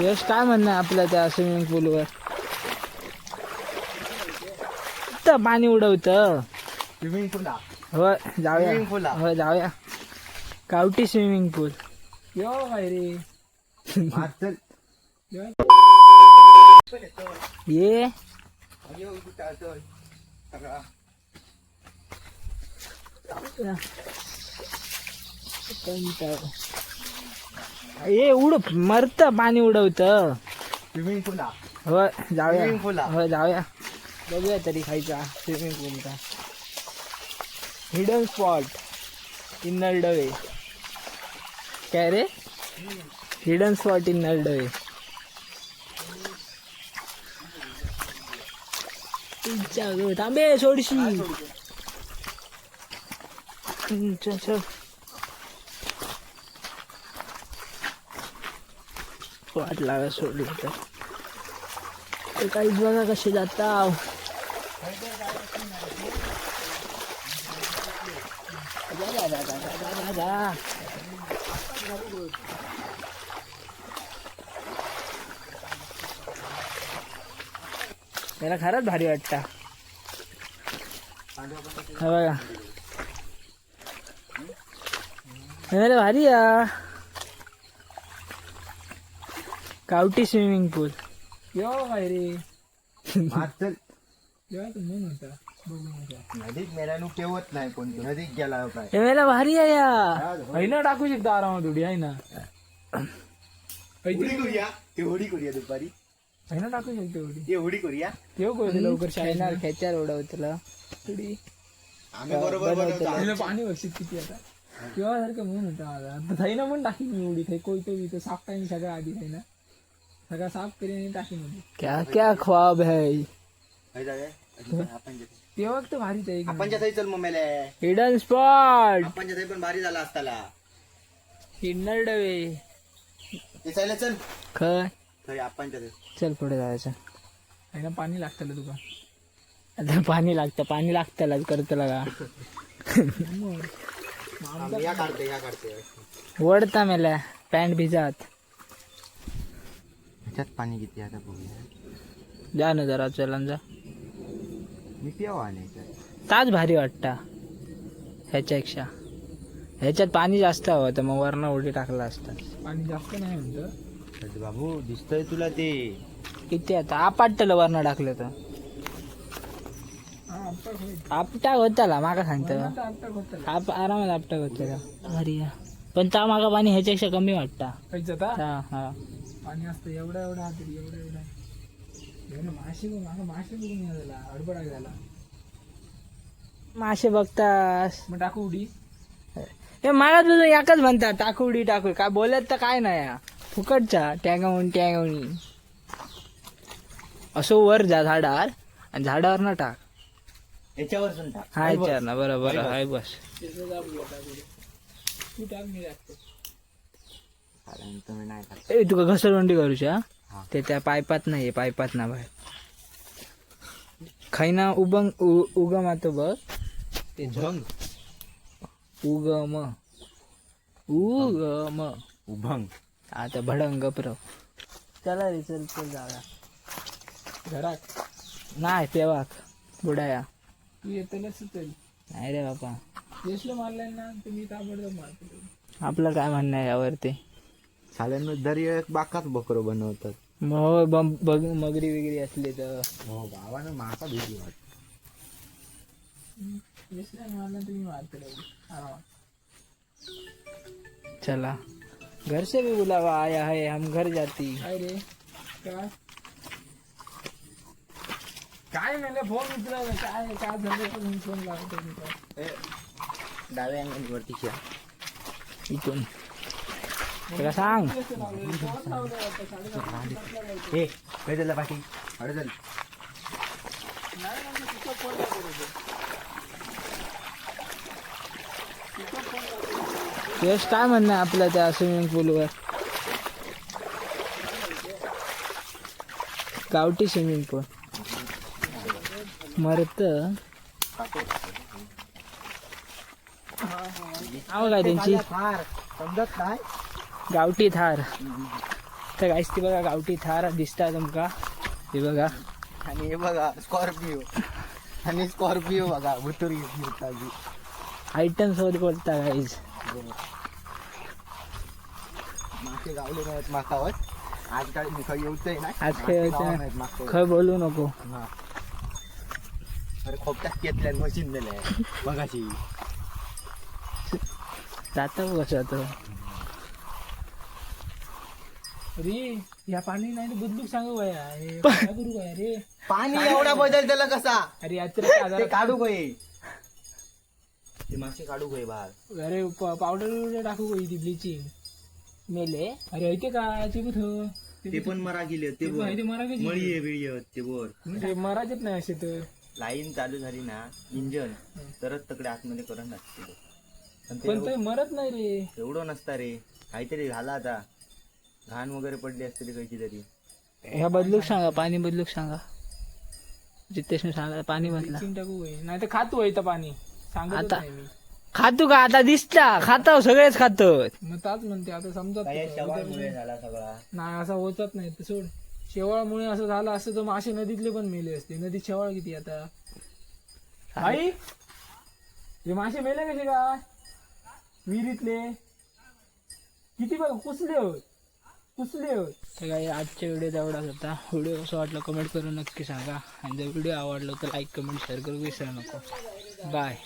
यश काय म्हणणं आपल्या त्या स्विमिंग पूलवर तर पाणी उडवतं. स्विमिंग पूल हो जाऊया. Swimming pool आ? हो जाऊया. गावठी स्विमिंग पूल यो रे ये. ये उड मरत पाणी उडवत. स्विमिंग पूल हो जाऊया. Pool आ? हो जाऊया. बघूया तरी खायचा स्विमिंग पूलचा हिडन स्पॉट इन नळडवे काय रे? हिडन स्पॉट इन गं, थांबे सोडशी. हम्म, चल चल. वाट लागा सोडलं तर ते बघा कसे जाता त्याला खरंच भारी वाटता. बघा. भारी या गावठी स्विमिंग पूल. यो काय रे. जेव्हा होता बघू नका नदीत मेल्यानं ठेवत नाही कोण. नदीत गेला काय? हे वेळेला भारी आहे या. हैना टाकू शकता आरामात उडी आहे ना? करूया. करूया दुपारी. हैना टाकू शकतो उडी. होडी करूया. ठेव करू लवकर शाळेणार खेचार उडवतला. उडी. आम्ही बरोबर बनवतो. पाणी वर्षित किती आता? किंवा सारखं म्हणून होता माझा आता थैना पण टाकी मी उडी. थै कोयतो बितो साफ टाइम सगळं आधी थैना सगळं साफ करीन टाकी मध्ये क्या क्या ख्वाब है? आपण. ते वक्त भारीच आहे आपण जाता चल मम्मीला हिडन स्पॉट आपण जाता पण भारी झाला असताला. हिडनर डवे चल. खय तरी आपण जाते चल पुढे जायचं. आहे ना पाणी लागतं तुका. आता पाणी लागतं पाणी लागतं करतला का या काढते या काढते वडता मेल्या पॅन्ट भिजात. ह्याच्यात पाणी किती आता बघूया. जा ना जरा चलन जा. मी आले ह्याच्यात ताच भारी वाटता. ह्याच्यापेक्षा. ह्याच्यात पाणी जास्त हवं तर मग वरण उडी टाकला असता. पाणी जास्त नाही म्हणतं. तर बाबू दिसतंय तुला ते. किती आता? आपटलं वरण टाकलं तर. आपटा होताला माका सांगतं. आप आरामात आपटा होता भारी आहे. पण ता माका पाणी ह्याच्यापेक्षा कमी वाटता. हा हा. पाणी असतं एवढा एवढा हात एवढा एवढा. एवढं मासे बघ मागं मासे बघून झाला अडबडा झाला मासे बघतास. मग टाकू उडी. हे मला तुझं याकच म्हणतात टाकू उडी टाकू काय बोलत तर काय नाही. हा. फुकटचा टॅगावून टॅगावणी असो वर जा झाडावर आणि झाडावर न टाक. याच्यावर टाक. हाय चार ना बरोबर हाय बस. तू टाक मी टाकतो. कारण तुम्ही नाही टाक ए तुका घसरवंडी करूच्या हा. ते त्या पायपात नाही पायपात ना बाहेर. खैना उबंग उ- उगम आतो बघ. ते उभंग उगम. उगम. उभंग. आता भडंग गप्रव चला रे चल चल जाऊया. घरात नाही पेवाक बुडाया. तू येताना सुचल नाही रे बापा. यशला मारलाय ना तुम्ही ताबडतोब मारतो आपलं काय म्हणणं आहे यावरती? साल्यांमध्ये दर एक बाकाच बकरो बनवतात. मग हो, बम- बग मगरी वगैरे असले तर. हो गावानं माका भीती वाटते. चला. घर से भी बुलावा आया है हम घर जाती. काय रे काय काय म्हणलं फोन उचला काय काय झालं? फोन काय डाव्या अंगणीवरती शिया त्याला सांग हे काय झालं चल यश काय म्हणणं आपल्या त्या स्विमिंग पूलवर गावठी स्विमिंग पूल मरत नाव काय त्यांची फार समजत नाही गावठी थार. तर काहीच ती बघा गावठी थार दिसता तुमका. हे बघा. आणि हे बघा स्कॉर्पिओ. आणि स्कॉर्पिओ बघा भुतुरी आयटम सोबत बोलता गाईज मासे गावले नाहीत माकावर. आज काळी मी खय येऊचंय ना. आज नाहीत माकावर. खय बोलू नको. अरे खोपट्यात घेतल्या मशीन दिल्या बघाशी जाता कसं आता रे या पाणी नाही बदलूक सांगू बाया हे काय करू बाया रे पाणी एवढा बदल त्याला कसा? अरे यात्रे ते काढू गय ते मासे काढू गय बाहेर अरे पावडर टाकू ती ब्लिचिंग मेले. अरे ऐके का? ते कुठं? ते पण मरा गेले ते मरा मळी बिळी ते बोर. ते मरायचेच नाही असे तर. लाईन चालू झाली ना इंजन तरच तकडे आतमध्ये करंट असते. पण ते पण ते मरत नाही रे. एवढं नसता रे. काहीतरी झाला आता. घाण वगैरे पडली असते काहीची तरी. ह्या बदलूक सांगा पाणी बदलूक सांगा. जितेशने सांगा पाणी बदला. ब्लिचिंग टाकू नाही तर खातो इथं पाणी. सांगत आता- नाही मी. खातो का? आता दिसता खाता सगळेच खात. मग ताच म्हणते आता समजत काय झाला सगळा. नाही असं होतच नाही. तर सोड. शेवाळमुळे असं झालं असतं तर मासे नदीतले पण मेले असते. नदीत शेवाळ किती आता? आई? हे मासे मेले कसे काय विहिरीतले? किती बघ कुसले? होत कुसले तर काही आजच्या व्हिडिओ तेवढाच होता. व्हिडिओ कसं वाटलं कमेंट करून नक्की सांगा. आणि जर व्हिडिओ आवडला तर लाईक कमेंट शेअर करू विसरू नको. बाय